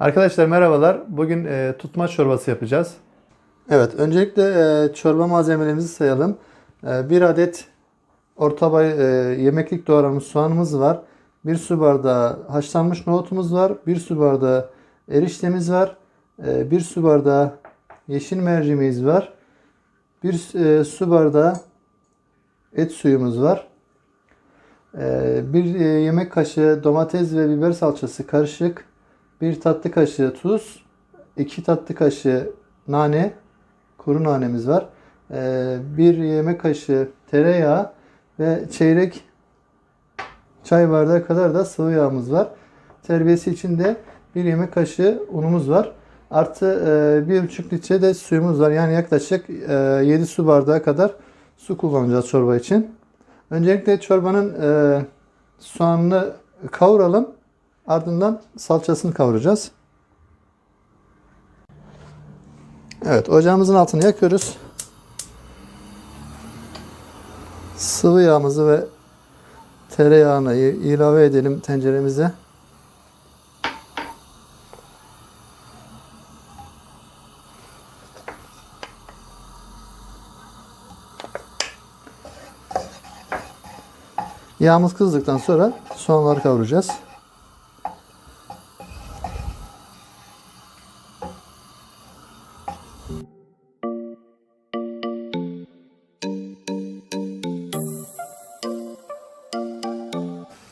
Arkadaşlar merhabalar. Bugün e, tutmaç çorbası yapacağız. Evet, öncelikle e, çorba malzemelerimizi sayalım. E, bir adet orta boy e, yemeklik doğranmış soğanımız var. Bir su bardağı haşlanmış nohutumuz var. Bir su bardağı eriştemiz var. E, bir su bardağı yeşil mercimeğimiz var. Bir e, su bardağı et suyumuz var. E, bir e, yemek kaşığı domates ve biber salçası karışık. Bir tatlı kaşığı tuz. 2 tatlı kaşığı nane. Kuru nanemiz var. E, bir yemek kaşığı tereyağı ve çeyrek çay bardağı kadar da sıvı yağımız var. Terbiyesi için de bir yemek kaşığı unumuz var. Artı e, bir buçuk litre de suyumuz var. Yani yaklaşık e, 7 su bardağı kadar su kullanacağız çorba için. Öncelikle çorbanın e, soğanını kavuralım. Ardından salçasını kavuracağız. Evet ocağımızın altını yakıyoruz. Sıvı yağımızı ve tereyağını ilave edelim tenceremize. Yağımız kızdıktan sonra soğanları kavuracağız.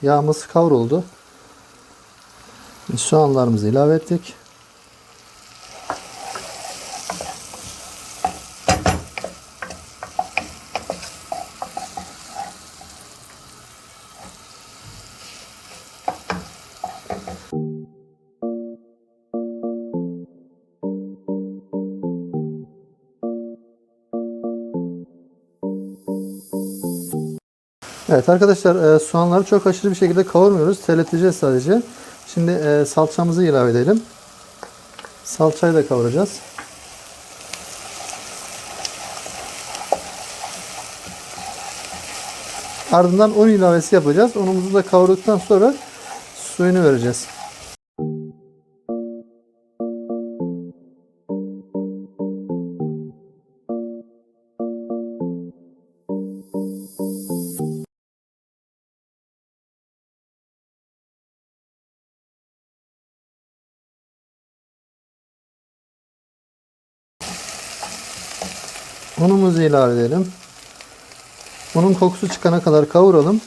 Yağımız kavruldu. Soğanlarımızı ilave ettik. Evet arkadaşlar e, soğanları çok aşırı bir şekilde kavurmuyoruz. Terleteceğiz sadece. Şimdi e, salçamızı ilave edelim. Salçayı da kavuracağız. Ardından un ilavesi yapacağız. Unumuzu da kavurduktan sonra suyunu vereceğiz. Unumuzu ilave edelim. Unun kokusu çıkana kadar kavuralım.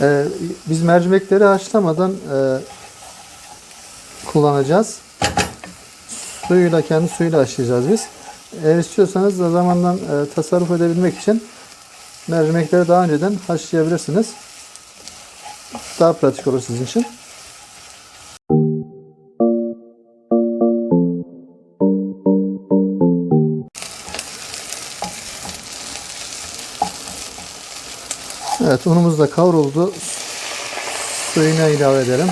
Ee, biz mercimekleri haşlamadan e, kullanacağız. Suyuyla kendi suyuyla haşlayacağız biz. Eğer istiyorsanız da zamandan e, tasarruf edebilmek için mercimekleri daha önceden haşlayabilirsiniz. Daha pratik olur sizin için. Evet unumuz da kavruldu. Suyuna ilave edelim.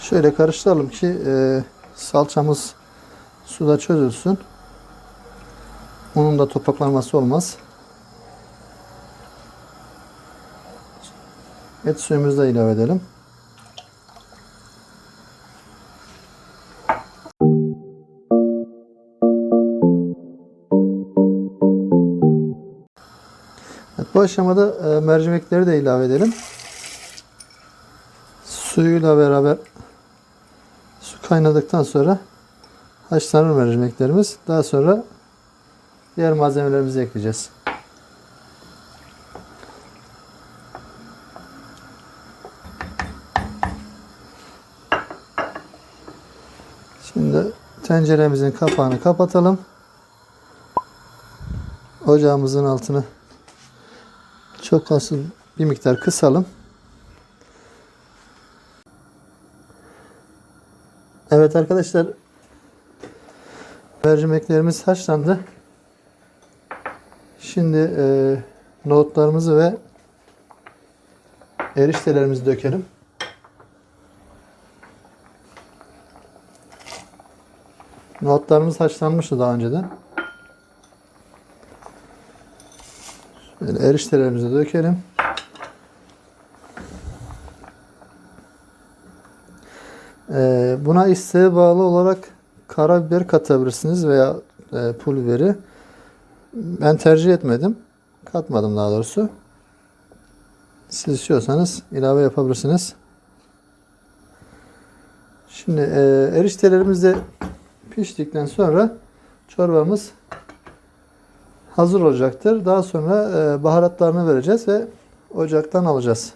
Şöyle karıştıralım ki e, salçamız suda çözülsün. Unun da topaklanması olmaz. Et suyumuzu da ilave edelim. Aşamada e, mercimekleri de ilave edelim. Suyuyla beraber su kaynadıktan sonra haşlanır mercimeklerimiz. Daha sonra diğer malzemelerimizi ekleyeceğiz. Şimdi tenceremizin kapağını kapatalım. Ocağımızın altını çok az bir miktar kısalım. Evet arkadaşlar mercimeklerimiz haşlandı. Şimdi e, nohutlarımızı ve eriştelerimizi dökelim. Nohutlarımız haşlanmıştı daha önceden. Şöyle eriştelerimizi dökelim. Ee, buna isteğe bağlı olarak karabiber katabilirsiniz veya e, pul. Ben tercih etmedim. Katmadım daha doğrusu. Siz istiyorsanız ilave yapabilirsiniz. Şimdi e, eriştelerimiz de piştikten sonra çorbamız hazır olacaktır. Daha sonra e, baharatlarını vereceğiz ve ocaktan alacağız.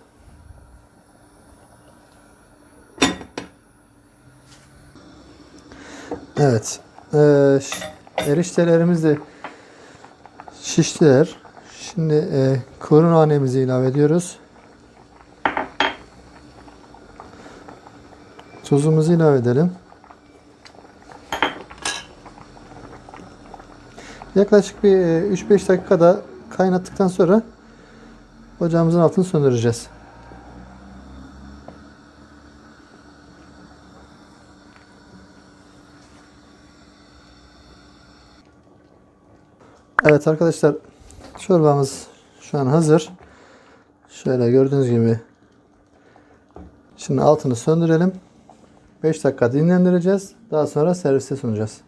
Evet. E, eriştelerimiz de şiştiler. Şimdi e, kuru nanemizi ilave ediyoruz. Tuzumuzu ilave edelim. Yaklaşık bir e, 3-5 dakikada kaynattıktan sonra ocağımızın altını söndüreceğiz. Evet arkadaşlar çorbamız şu an hazır. Şöyle gördüğünüz gibi şimdi altını söndürelim. 5 dakika dinlendireceğiz. Daha sonra servise sunacağız.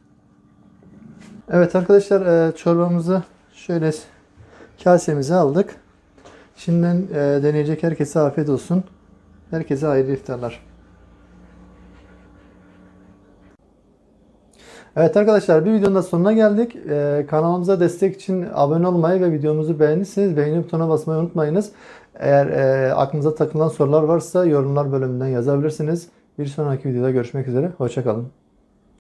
Evet arkadaşlar e, çorbamızı şöyle kasemize aldık. Şimdiden e, deneyecek herkese afiyet olsun. Herkese hayırlı iftarlar. Evet arkadaşlar bir videonun da sonuna geldik. E, kanalımıza destek için abone olmayı ve videomuzu beğendiyseniz beğeni butonuna basmayı unutmayınız. Eğer e, aklınıza takılan sorular varsa yorumlar bölümünden yazabilirsiniz. Bir sonraki videoda görüşmek üzere. Hoşçakalın.